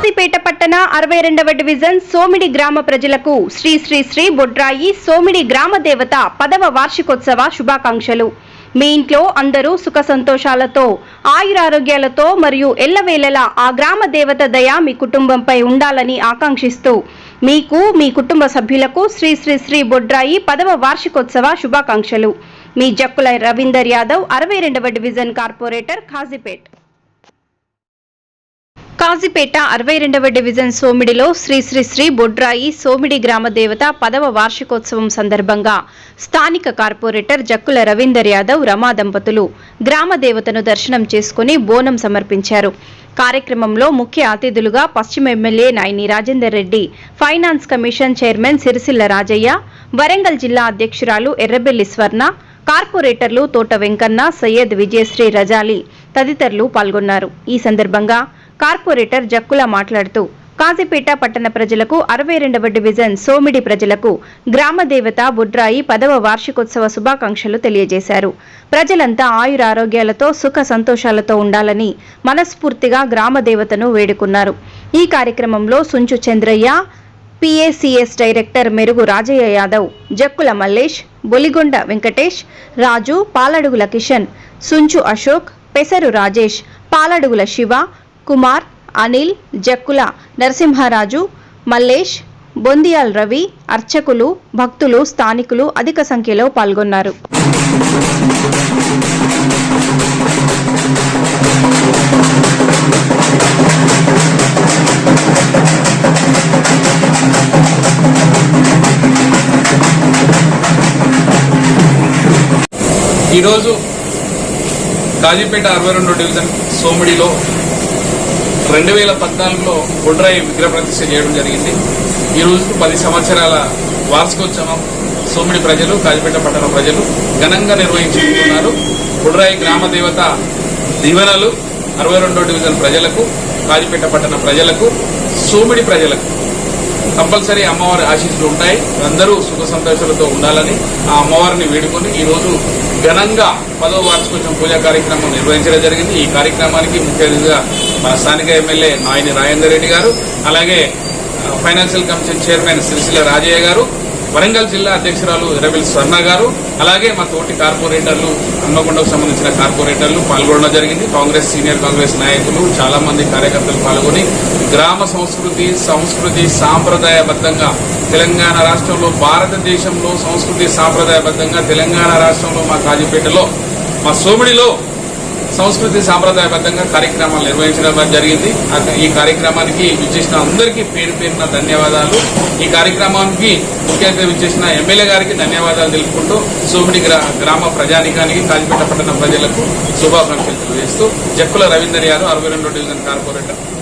కాజీపేట పట్టణ అరవై రెండవ డివిజన్ సోమిడి గ్రామ ప్రజలకు శ్రీ శ్రీ శ్రీ బొడ్రాయి సోమిడి గ్రామ దేవత పదవ వార్షికోత్సవ శుభాకాంక్షలు. మీ ఇంట్లో అందరూ సుఖ సంతోషాలతో ఆయురారోగ్యాలతో మరియు ఎల్లవేళలా ఆ గ్రామ దేవత దయ మీ కుటుంబంపై ఉండాలని ఆకాంక్షిస్తూ మీకు మీ కుటుంబ సభ్యులకు శ్రీ శ్రీ శ్రీ బొడ్రాయి పదవ వార్షికోత్సవ శుభాకాంక్షలు. మీ జక్కుల రవీందర్ యాదవ్ అరవై రెండవ డివిజన్ కార్పొరేటర్ ఖాజీపేట్ కాజీపేట అరవై రెండవ డివిజన్ సోమిడిలో శ్రీ శ్రీ శ్రీ బొడ్రాయి సోమిడి గ్రామ దేవత పదవ వార్షికోత్సవం సందర్భంగా స్థానిక కార్పొరేటర్ జక్కుల రవీందర్ యాదవ్ రమా దంపతులు గ్రామ దేవతను దర్శనం చేసుకుని బోనం సమర్పించారు. కార్యక్రమంలో ముఖ్య అతిథులుగా పశ్చిమ MLA Nayini Rajender Reddy finance commission chairman Sircilla Rajaiah Warangal జిల్లా అధ్యక్షురాలు ఎర్రబెల్లి స్వర్ణ కార్పొరేటర్లు తోట వెంకన్న సయ్యద్ విజయశ్రీ రజాలి తదితరులు పాల్గొన్నారు. ఈ సందర్భంగా కార్పొరేటర్ జక్కుల మాట్లాడుతూ కాజీపేట పట్టణ ప్రజలకు అరవై రెండవ డివిజన్ సోమిడి ప్రజలకు గ్రామ దేవత బుడ్రాయి పదవ వార్షికోత్సవ శుభాకాంక్షలు తెలియజేశారు. ప్రజలంతా ఆయురారోగ్యాలతో సుఖ సంతోషాలతో ఉండాలని మనస్ఫూర్తిగా గ్రామ దేవతను వేడుకున్నారు. ఈ కార్యక్రమంలో సుంచు చంద్రయ్య పిఏసిఎస్ డైరెక్టర్ మెరుగు రాజయ్య యాదవ్ జక్కుల మల్లేష్ బొలిగొండ వెంకటేష్ రాజు పాలడుగుల కిషన్ సుంచు అశోక్ పెసరు రాజేష్ పాలడుగుల శివ కుమార్ అనిల్ జక్కుల నరసింహారాజు మల్లేష్ బొందియాల్ రవి అర్చకులు భక్తులు స్థానికులు అధిక సంఖ్యలో పాల్గొన్నారు. ఈరోజు కాజీపేట అరవై రెండో డివిజన్ సోమిడిలో రెండు వేల పద్నాలుగులో గుడ్రాయి విగ్రహ ప్రతిష్ఠ చేయడం జరిగింది. ఈ రోజు పది సంవత్సరాల వార్షికోత్సవం సోమిడి ప్రజలు కాజీపేట పట్టణ ప్రజలు ఘనంగా నిర్వహించుకుంటున్నారు. గుడ్రాయి గ్రామ దేవత దీవెనలు అరవై రెండో డివిజన్ ప్రజలకు కాజీపేట పట్టణ ప్రజలకు సోమిడి ప్రజలకు కంపల్సరీ అమ్మవారి ఆశీస్సులు ఉంటాయి. అందరూ సుఖ సంతోషాలతో ఉండాలని ఆ అమ్మవారిని వేడుకొని ఈరోజు ఘనంగా పదో వార్షికోత్సవం పూజా కార్యక్రమం నిర్వహించడం జరిగింది. ఈ కార్యక్రమానికి ముఖ్య అతిథిగా మన స్థానిక ఎమ్మెల్యే నాయని రాజేందర్ రెడ్డి గారు అలాగే financial commission chairman Sircilla Rajaiah గారు వరంగల్ జిల్లా అధ్యక్షురాలు ఎర్రబెల్లి స్వర్ణ గారు అలాగే మా తోటి కార్పొరేటర్లు హన్మకొండకు సంబంధించిన కార్పొరేటర్లు పాల్గొనడం జరిగింది. కాంగ్రెస్ సీనియర్ కాంగ్రెస్ నాయకులు చాలా మంది కార్యకర్తలు పాల్గొని గ్రామ సంస్కృతి సంస్కృతి సాంప్రదాయబద్ధంగా తెలంగాణ రాష్ట్రంలో భారతదేశంలో సంస్కృతి సాంప్రదాయబద్ధంగా తెలంగాణ రాష్ట్రంలో మా కాజీపేటలో మా సోమిడిలో సంస్కృతి సాంప్రదాయబద్ధంగా కార్యక్రమాలు నిర్వహించడం జరిగింది. ఈ కార్యక్రమానికి విచ్చేసిన అందరికీ పేరు పేరున ధన్యవాదాలు. ఈ కార్యక్రమానికి ముఖ్యంగా విచ్చేసిన ఎమ్మెల్యే గారికి ధన్యవాదాలు తెలుపుకుంటూ సోమిడి గ్రా- గ్రామ ప్రజానికానికి కాజిపేట పట్టణ ప్రజలకు శుభాకాంక్షలు తెలియజేస్తూ జక్కుల రవీందర్ యాదవ్ అరవై రెండో డివిజన్ కార్పొరేటర్.